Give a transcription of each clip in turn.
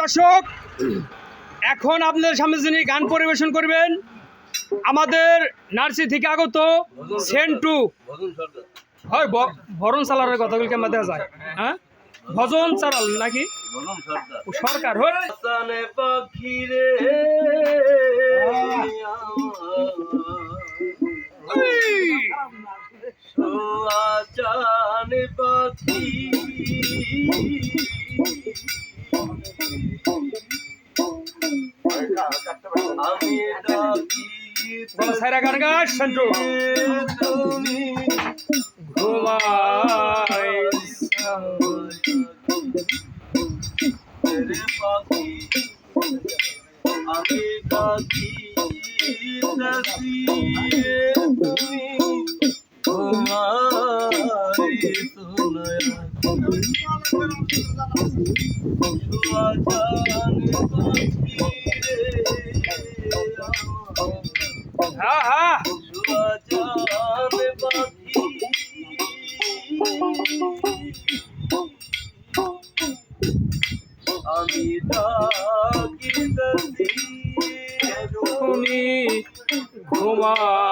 দর্শক, এখন আপনাদের সামনে যিনি গান পরিবেশন করবেন, আমাদের নার্সি থেকে আগত সেন্টু। হয় ভরণ সালারের কথাগুলো কেমন দেখা যায়। হ্যাঁ? ভজন চালাল নাকি? সরকার সাইরা গান গাছ সেন্টু। তুমি আমি তুমি ঘুমাইছ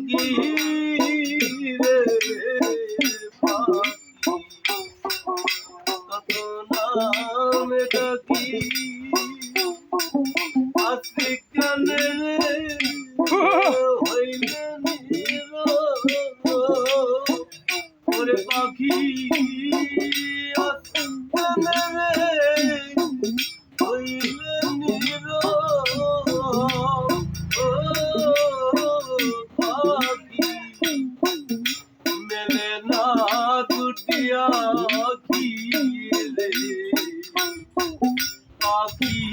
ডাকি রে পাখি কত নামে ডাকি পাখি Peace.